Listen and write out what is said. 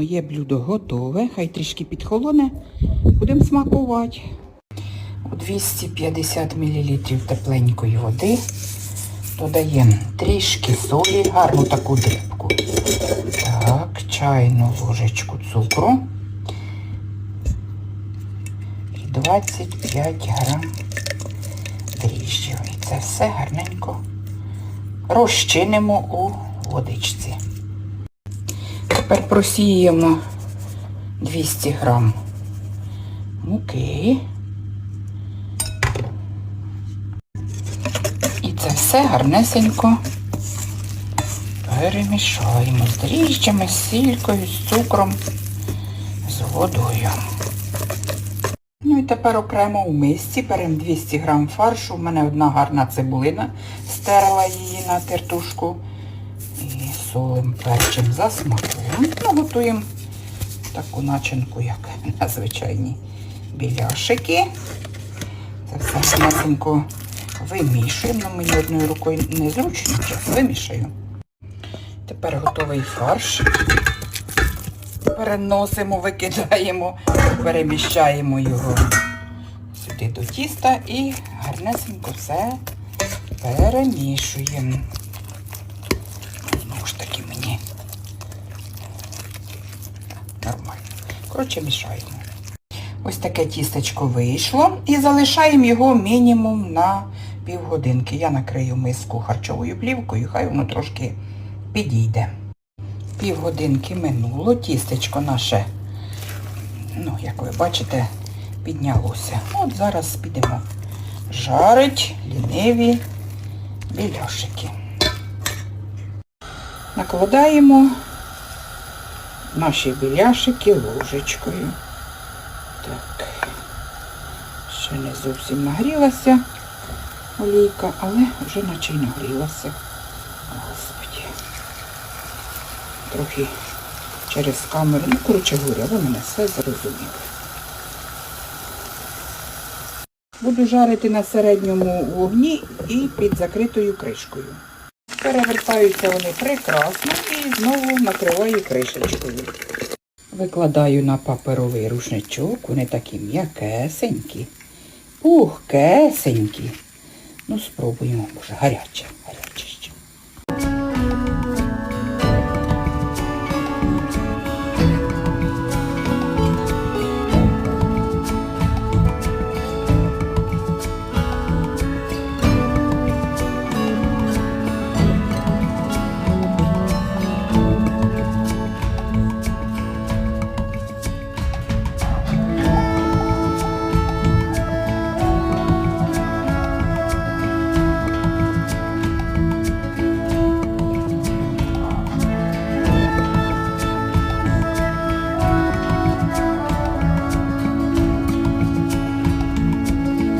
Моє блюдо готове, хай трішки підхолоне. Будемо смакувати. 250 мл тепленької води додаємо трішки солі, гарну таку дрібку. Так, чайну ложечку цукру. І 25 грам дріжджів. І це все гарненько розчинимо у водичці. Тепер просіємо 200 грам муки. І це все гарнесенько перемішаємо з дріжджами, з сількою, з цукром, з водою. Ну і тепер окремо у мисці беремо 200 грам фаршу. У мене одна гарна цибулина, стерла її на тертушку. І солим перчим за. Ну, готуємо таку начинку, як на звичайні біляшики. Це все гарнесенько вимішуємо. Ну, мені одною рукою незручно, зараз вимішаю. Тепер готовий фарш. Переносимо, викидаємо, переміщаємо його сюди до тіста і гарнесенько все перемішуємо. Знову ж таки мені нормально. Коротше. Ось таке тістечко вийшло і залишаємо його мінімум на півгодинки. Я накрию миску харчовою плівкою, хай воно трошки підійде. Півгодинки минуло, тістечко наше, ну, як ви бачите, піднялося. От зараз підемо жарить ліниві біляшики. Накладаємо наші біляшики ложечкою. Так, ще не зовсім нагрілася олійка, але вже наче й нагрілася. Господи. Трохи через камеру. Ну, коротше говоря, ви мене все зрозуміли. Буду жарити на середньому вогні і під закритою кришкою. Перевертаються вони прекрасно і знову накриваю кришечкою. Викладаю на паперовий рушничок, вони такі м'якесенькі, пухкесенькі. Ну, спробуємо, може, гаряче, гаряче